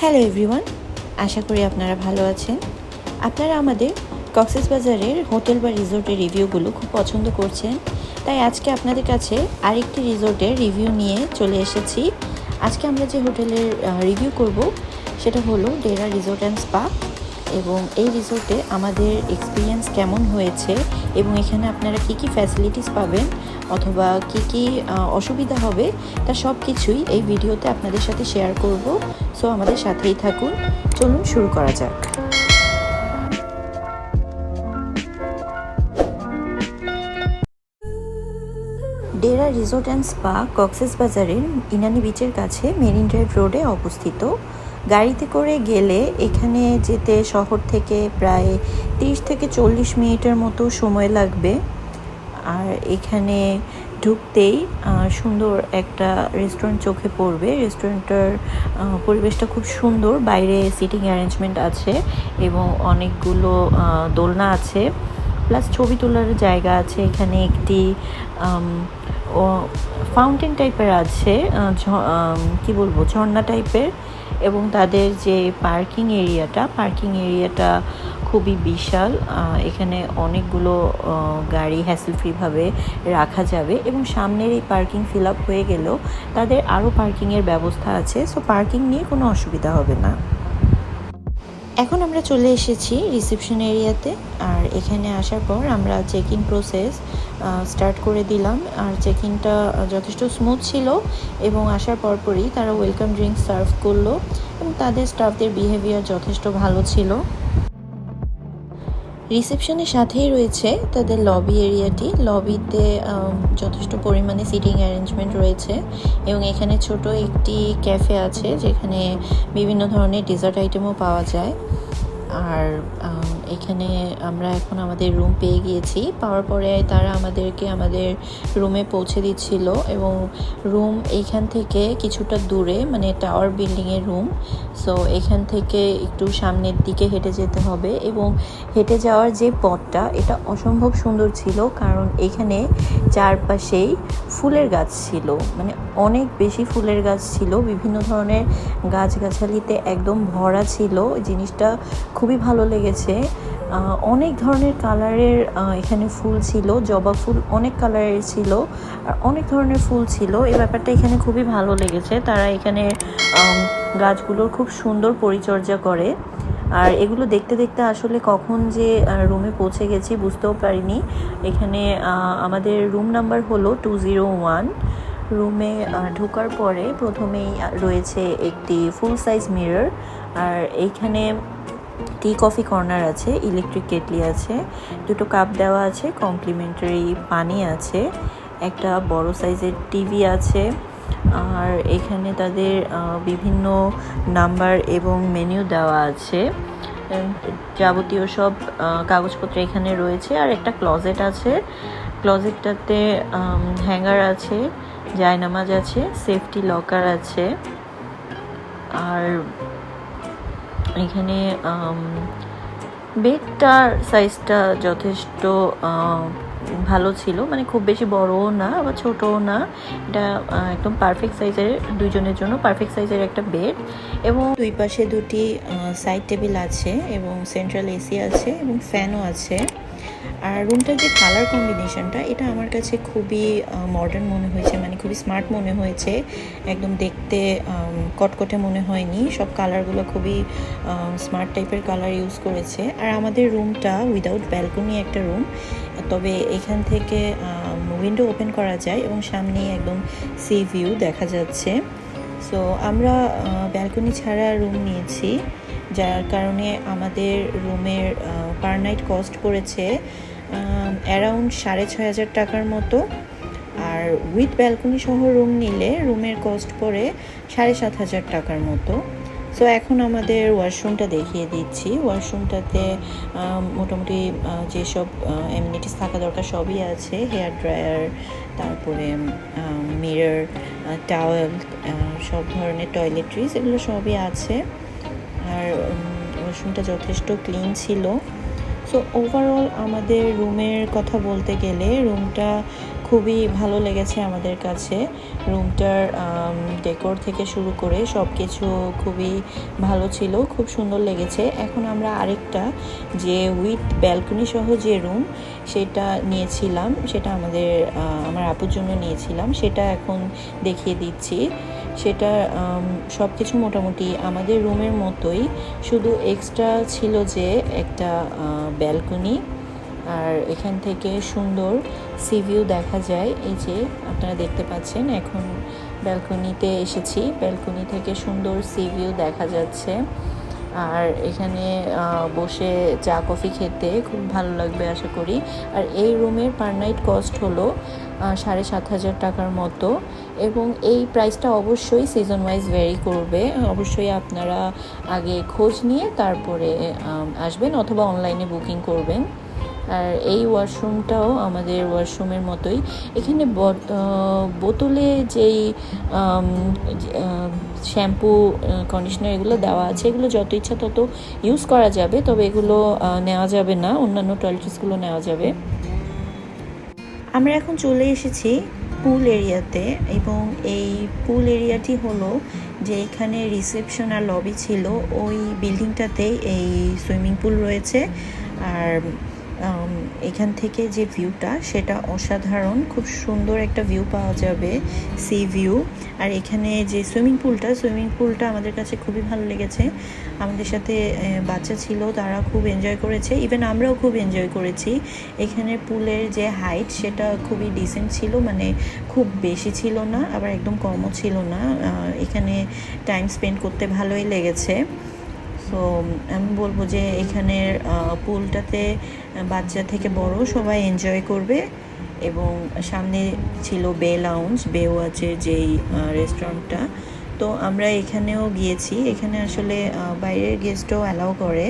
Hello everyone আশা করি আপনারা ভালো আছেন। আপনারা আমাদের কক্সেস বাজারের হোটেল বা রিসোর্টের রিভিউগুলো খুব পছন্দ করছেন। তাই আজকে আপনাদের কাছে আরেকটি রিসোর্টের রিভিউ নিয়ে চলে এসেছি। আজকে আমরা যে হোটেলের রিভিউ করব, সেটা হলো ডেরা রিসোর্ট অ্যান্ড স্পা। এবং এই রিসোর্টে আমাদের এক্সপিরিয়েন্স কেমন হয়েছে এবং এখানে আপনারা কি কি ফ্যাসিলিটিস পাবেন অথবা কি কি অসুবিধা হবে, তা সব কিছুই এই ভিডিওতে আপনাদের সাথে শেয়ার করব। সো আমাদের সাথেই থাকুন। চলুন শুরু করা যাক। Dera resort and spa Cox's বাজারের ইনানি বিচের কাছে মেরিন ড্রাইভ রোডে অবস্থিত। গাড়িতে করে গেলে এখানে যেতে শহর থেকে প্রায় তিরিশ থেকে চল্লিশ মিনিটের মতো সময় লাগবে। আর এখানে ঢুকতেই সুন্দর একটা রেস্টুরেন্ট চোখে পড়বে। রেস্টুরেন্টটার পরিবেশটা খুব সুন্দর। বাইরে সিটিং অ্যারেঞ্জমেন্ট আছে এবং অনেকগুলো দোলনা আছে। প্লাস ছবি তোলার জায়গা আছে। এখানে একটি ফাউন্টেন টাইপের আছে কি বলব, ঝর্ণা টাইপের এবং তাদের যে পার্কিং এরিয়াটা পার্কিং এরিয়াটা খুবই বিশাল এখানে অনেকগুলো গাড়ি হ্যাসেল ফ্রিভাবে রাখা যাবে এবং সামনের এই পার্কিং ফিল আপ হয়ে গেলেও তাদের আরও পার্কিংয়ের ব্যবস্থা আছে সো পার্কিং নিয়ে কোনো অসুবিধা হবে না। এখন আমরা চলে এসেছি রিসেপশন এরিয়াতে আর এখানে আসার পর আমরা চেক ইন প্রসেস স্টার্ট করে দিলাম। আর চেক ইনটা যথেষ্ট স্মুথ ছিল এবং আসার পরপরই তারা ওয়েলকাম ড্রিঙ্ক সার্ভ করল এবং তাদের স্টাফদের বিহেভিয়ার যথেষ্ট ভালো ছিল। রিসেপশনের সাথেই রয়েছে তাদের লবি এরিয়াটি লবিতে যথেষ্ট পরিমাণে সিটিং অ্যারেঞ্জমেন্ট রয়েছে এবং এখানে ছোট একটি ক্যাফে আছে যেখানে বিভিন্ন ধরনের ডেজার্ট আইটেমও পাওয়া যায়। আর এখানে আমরা এখন আমাদের রুম পেয়ে গিয়েছি। পাওয়ার পরে তারা আমাদেরকে আমাদের রুমে পৌঁছে দিচ্ছিল এবং রুম এইখান থেকে কিছুটা দূরে মানে টাওয়ার বিল্ডিংয়ের রুম সো এখান থেকে একটু সামনের দিকে হেঁটে যেতে হবে এবং হেঁটে যাওয়ার যে পথটা, এটা অসম্ভব সুন্দর ছিল কারণ এখানে চারপাশেই ফুলের গাছ ছিল। মানে অনেক বেশি ফুলের গাছ ছিল, বিভিন্ন ধরনের গাছগাছালিতে একদম ভরা ছিল জিনিসটা খুবই ভালো লেগেছে। অনেক ধরনের কালারের এখানে ফুল ছিল, জবা ফুল অনেক কালারের ছিল, আর অনেক ধরনের ফুল ছিল। এই ব্যাপারটা এখানে খুবই ভালো লেগেছে, তারা এখানে গাছগুলোর খুব সুন্দর পরিচর্যা করে। আর এগুলো দেখতে দেখতে আসলে কখন যে রুমে পৌঁছে গেছি বুঝতেও পারিনি। এখানে আমাদের রুম নাম্বার হলো টু জিরো ওয়ান। রুমে ঢোকার পরে প্রথমেই রয়েছে একটি ফুল সাইজ মিরর আর এইখানে টি কফি কর্নার আছে ইলেকট্রিক কেটলি আছে, দুটো কাপ দেওয়া আছে কমপ্লিমেন্টারি পানি আছে, একটা বড় সাইজের টিভি আছে, আর এখানে তাদের বিভিন্ন নাম্বার এবং মেনু দেওয়া আছে যাবতীয় সব কাগজপত্র এখানে রয়েছে, আর একটা ক্লজেট আছে ক্লজেটটাতে হ্যাঙ্গার আছে, জায়নামাজ আছে সেফটি লকার আছে। আর এখানে বেডটার সাইজটা যথেষ্ট ভালো ছিল। মানে খুব বেশি বড়ও না, আবার ছোটও না। এটা একদম পারফেক্ট সাইজের দুইজনের জন্য পারফেক্ট সাইজের একটা বেড এবং দুই পাশে দুটি সাইড টেবিল আছে এবং সেন্ট্রাল এসি আছে এবং ফ্যানও আছে। আর রুমটার যে কালার কম্বিনেশনটা এটা আমার কাছে খুবই মডার্ন মনে হয়েছে মানে খুবই স্মার্ট মনে হয়েছে। একদম দেখতে কটকটে মনে হয়নি। সব কালারগুলো খুবই স্মার্ট টাইপের কালার ইউজ করেছে। আর আমাদের রুমটা উইদাউট ব্যালকনি একটা রুম তবে এখান থেকে উইন্ডো ওপেন করা যায় এবং সামনেই একদম সি ভিউ দেখা যাচ্ছে। সো আমরা ব্যালকনি ছাড়া রুম নিয়েছি, যার কারণে আমাদের রুমের পার নাইট কস্ট পড়েছে অ্যারাউন্ড সাড়ে ছয় হাজার টাকার মতো। আর উইথ ব্যালকনি সহ রুম নিলে রুমের কস্ট পড়ে সাড়ে সাত হাজার টাকার মতো। সো এখন আমাদের ওয়াশরুমটা দেখিয়ে দিচ্ছি। ওয়াশরুমটাতে মোটামুটি যেসব এমিনিটিস থাকা দরকার সবই আছে। হেয়ার ড্রায়ার তারপরে মিরর টাওয়েল সব ধরনের টয়লেট্রিজ এগুলো সবই আছে। আর ওয়াশরুমটা যথেষ্ট ক্লিন ছিল। সো ওভারঅল আমাদের রুমের কথা বলতে গেলে রুমটা খুবই ভালো লেগেছে আমাদের কাছে। রুমটার ডেকোর থেকে শুরু করে সব কিছু খুবই ভালো ছিল, খুব সুন্দর লেগেছে। এখন আমরা আরেকটা যে উইথ ব্যালকনি সহ যে রুম সেটা নিয়েছিলাম, সেটা আমাদের আমার আপুর জন্য নিয়েছিলাম, সেটা এখন দেখিয়ে দিচ্ছি। সেটা সব কিছু মোটামুটি আমাদের রুমের মতোই। শুধু এক্সট্রা ছিল যে একটা ব্যালকনি আর এখান থেকে সুন্দর সি ভিউ দেখা যায়। এই যে আপনারা দেখতে পাচ্ছেন, এখন ব্যালকনিতে এসেছি। ব্যালকনি থেকে সুন্দর সি ভিউ দেখা যাচ্ছে। আর এখানে বসে চা, কফি খেতে খুব ভালো লাগবে আশা করি। আর এই রুমের পার নাইট কস্ট হলো সাড়ে সাত হাজার টাকার মতো এবং এই প্রাইসটা অবশ্যই সিজন ওয়াইজ ভ্যারি করবে। অবশ্যই আপনারা আগে খোঁজ নিয়ে তারপরে আসবেন অথবা অনলাইনে বুকিং করবেন। আর এই ওয়াশরুমটাও আমাদের ওয়াশরুমের মতোই। এখানে বোতলে যেই শ্যাম্পু কন্ডিশনার এগুলো দেওয়া আছে, এগুলো যত ইচ্ছা তত ইউজ করা যাবে, তবে এগুলো নেওয়া যাবে না, অন্যান্য টয়লেটসগুলো নেওয়া যাবে। আমরা এখন চলে এসেছি পুল এরিয়াতে এবং এই পুল এরিয়াটি হলো যে এখানে রিসেপশন আর লবি ছিল, ওই বিল্ডিংটাতে এই সুইমিং পুল রয়েছে। আর এখান থেকে যে ভিউটা সেটা অসাধারণ। খুব সুন্দর একটা ভিউ পাওয়া যাবে সি ভিউ আর এখানে যে সুইমিং পুলটা সুইমিং পুলটা আমাদের কাছে খুবই ভালো লেগেছে। আমাদের সাথে বাচ্চা ছিল, তারা খুব এনজয় করেছে। ইভেন আমরাও খুব এনজয় করেছি। এখানে পুলের যে হাইট সেটা খুবই ডিসেন্ট ছিল মানে খুব বেশি ছিল না, আবার একদম কমও ছিল না। এখানে টাইম স্পেন্ড করতে ভালোই লেগেছে। সো আমি বলব যে এখানের পুলটাতে বাচ্চা থেকে বড় সবাই এনজয় করবে এবং সামনে ছিল বে লাউঞ্জ বে ওয়াচের যেই রেস্টুরেন্টটা তো আমরা এখানেও গিয়েছি। এখানে আসলে বাইরের গেস্টও অ্যালাউ করে।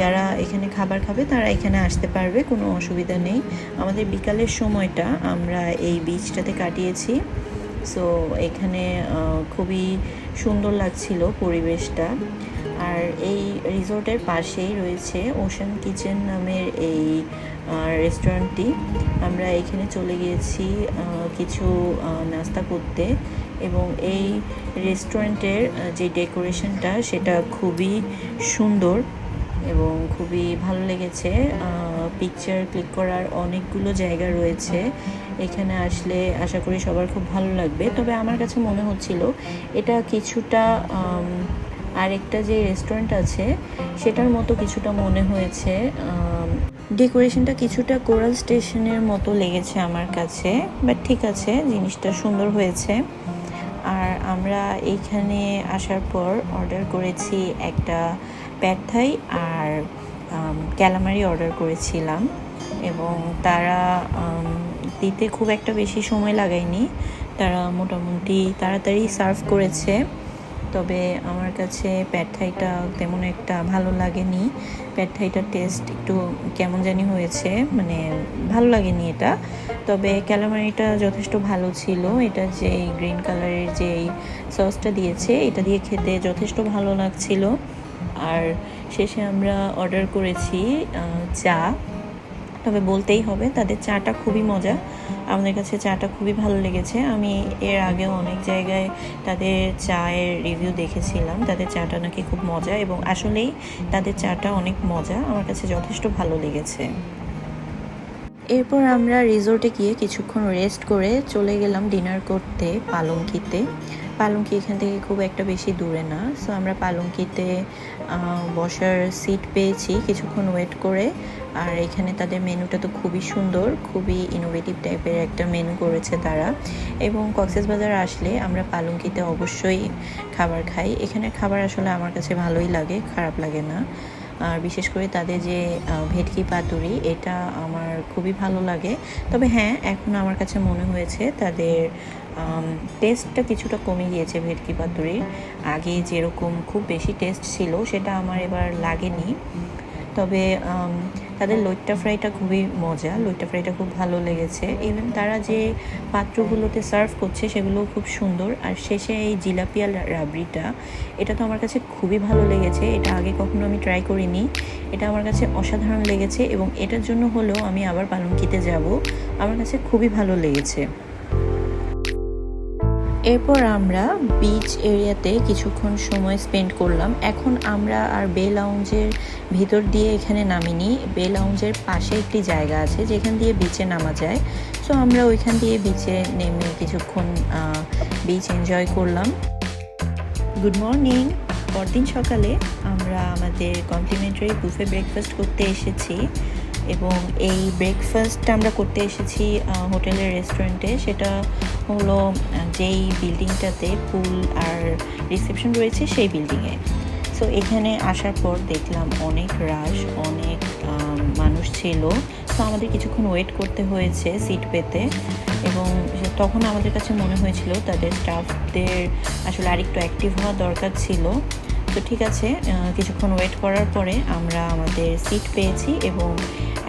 যারা এখানে খাবার খাবে তারা এখানে আসতে পারবে, কোনো অসুবিধা নেই। আমাদের বিকালের সময়টা আমরা এই বিচটাতে কাটিয়েছি। সো এখানে খুবই সুন্দর লাগছিল পরিবেশটা। আর এই রিসোর্টের পাশেই রয়েছে ওশান কিচেন নামের এই রেস্টুরেন্টটি আমরা এখানে চলে গিয়েছি কিছু নাস্তা করতে এবং এই রেস্টুরেন্টের যে ডেকোরেশনটা সেটা খুবই সুন্দর এবং খুবই ভালো লেগেছে। পিকচার ক্লিক করার অনেকগুলো জায়গা রয়েছে। এখানে আসলে আশা করি সবার খুব ভালো লাগবে। তবে আমার কাছে মনে হচ্ছিল এটা কিছুটা আরেকটা যে রেস্টুরেন্ট আছে, সেটার মতো কিছুটা মনে হয়েছে। ডেকোরেশনটা কিছুটা কোরাল স্টেশনের মতো লেগেছে আমার কাছে বাট ঠিক আছে, জিনিসটা সুন্দর হয়েছে। আর আমরা এইখানে আসার পর অর্ডার করেছি একটা প্যাড থাই আর ক্যালামারি অর্ডার করেছিলাম। এবং তারা দিতে খুব একটা বেশি সময় লাগায়নি। তারা মোটামুটি তাড়াতাড়ি সার্ভ করেছে। তবে আমার কাছে প্যাড থাইটা তেমন একটা ভালো লাগেনি। প্যাড থাইটার টেস্ট একটু কেমন জানি হয়েছে মানে ভালো লাগেনি এটা। তবে ক্যালামারিটা যথেষ্ট ভালো ছিল। এটা যে গ্রিন কালারের যে সসটা দিয়েছে, এটা দিয়ে খেতে যথেষ্ট ভালো লাগছিল। আর শেষে আমরা অর্ডার করেছি চা। তবে বলতেই হবে, তাদের চাটা খুবই মজা। আমাদের কাছে চাটা খুবই ভালো লেগেছে। আমি এর আগেও অনেক জায়গায় তাদের চায়ের রিভিউ দেখেছিলাম। তাদের চাটা নাকি খুব মজা এবং আসলেই তাদের চাটা অনেক মজা। আমার কাছে যথেষ্ট ভালো লেগেছে। এরপর আমরা রিসোর্টে গিয়ে কিছুক্ষণ রেস্ট করে চলে গেলাম ডিনার করতে পালঙ্কিতে। পালঙ্কি এখান থেকে খুব একটা বেশি দূরে না। সো আমরা পালঙ্কিতে বসার সিট পেয়েছি কিছুক্ষণ ওয়েট করে। আর এখানে তাদের মেনুটা তো খুবই সুন্দর, খুবই ইনোভেটিভ টাইপের একটা মেনু করেছে তারা। এবং কক্সেস বাজার আসলে আমরা পালঙ্কিতে অবশ্যই খাবার খাই। এখানে খাবার আসলে আমার কাছে ভালোই লাগে, খারাপ লাগে না। আর বিশেষ করে তাদের যে ভেটকি পাতুরি, এটা আমার খুবই ভালো লাগে। তবে হ্যাঁ এখন আমার কাছে মনে হয়েছে তাদের টেস্টটা কিছুটা কমে গিয়েছে ভেটকি পাতুরির আগে যেরকম খুব বেশি টেস্ট ছিল, সেটা আমার এবার লাগেনি। তবে তাদের লইট্টা ফ্রাইটা খুবই মজা লইট্টা ফ্রাইটা খুব ভালো লেগেছে। ইভেন তারা যে পাত্রগুলোতে সার্ভ করছে সেগুলো খুব সুন্দর। আর শেষে এই জিলাপিয়া রাবড়িটা, এটা তো আমার কাছে খুবই ভালো লেগেছে। এটা আগে কখনো আমি ট্রাই করিনি। এটা আমার কাছে অসাধারণ লেগেছে এবং এটার জন্য হলেও আমি আবার পালঙ্কিতে যাব। আমার কাছে খুবই ভালো লেগেছে। এরপর আমরা বিচ এরিয়াতে কিছুক্ষণ সময় স্পেন্ড করলাম। এখন আমরা আর বে লাউঞ্জের ভিতর দিয়ে এখানে নামিনি। বে লাউঞ্জের পাশে একটি জায়গা আছে, যেখান দিয়ে বিচে নামা যায়। সো আমরা ওইখান দিয়ে বিচে নেমে কিছুক্ষণ বিচ এনজয় করলাম। গুড মর্নিং পরদিন সকালে আমরা আমাদের কমপ্লিমেন্টারি বুফে ব্রেকফাস্ট করতে এসেছি। এবং এই ব্রেকফাস্টটা আমরা করতে এসেছি হোটেলের রেস্টুরেন্টে সেটা হলো যেই বিল্ডিংটাতে পুল আর রিসেপশন রয়েছে, সেই বিল্ডিংয়ে সো এখানে আসার পর দেখলাম অনেক রাশ অনেক মানুষ ছিল। তো আমাদের কিছুক্ষণ ওয়েট করতে হয়েছে সিট পেতে। এবং তখন আমাদের কাছে মনে হয়েছিল তাদের স্টাফদের আসলে আরেকটু অ্যাক্টিভ হওয়া দরকার ছিল। তো ঠিক আছে কিছুক্ষণ ওয়েট করার পরে আমরা আমাদের সিট পেয়েছি এবং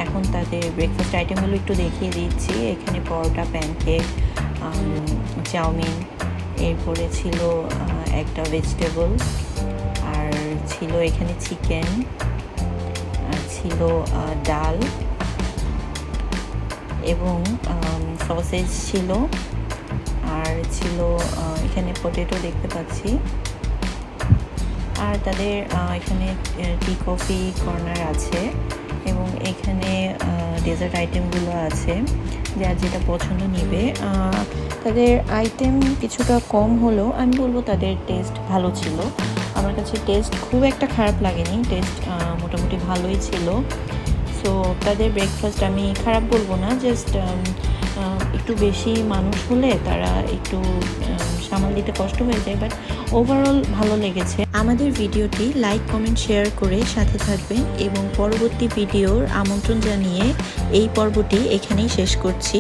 এখন তাদের ব্রেকফাস্ট আইটেমগুলো একটু দেখিয়ে দিচ্ছি। এখানে পরোটা প্যানকেক চাউমিন, এরপরে ছিল একটা ভেজিটেবল আর ছিল এখানে চিকেন আর ছিল ডাল, এবং সসেজ ছিল, আর ছিল এখানে পটেটো দেখতে পাচ্ছি। আর তাদের এখানে টি কফি কর্নার আছে এবং এখানে ডেজার্ট আইটেমগুলো আছে যার যেটা পছন্দ নিবে। তাদের আইটেম কিছুটা কম হলেও আমি বলব তাদের টেস্ট ভালো ছিল। আমার কাছে টেস্ট খুব একটা খারাপ লাগেনি টেস্ট মোটামুটি ভালোই ছিল। সো তাদের ব্রেকফাস্ট আমি খারাপ বলব না জাস্ট একটু বেশি মানুষ হলে তারা একটু সামাল দিতে কষ্ট হয়ে যায় বাট ওভারঅল ভালো লেগেছে। আমাদের ভিডিওটি লাইক কমেন্ট শেয়ার করে সাথে থাকবেন এবং পরবর্তী ভিডিওর আমন্ত্রণ জানিয়ে এই পর্বটি এখানেই শেষ করছি।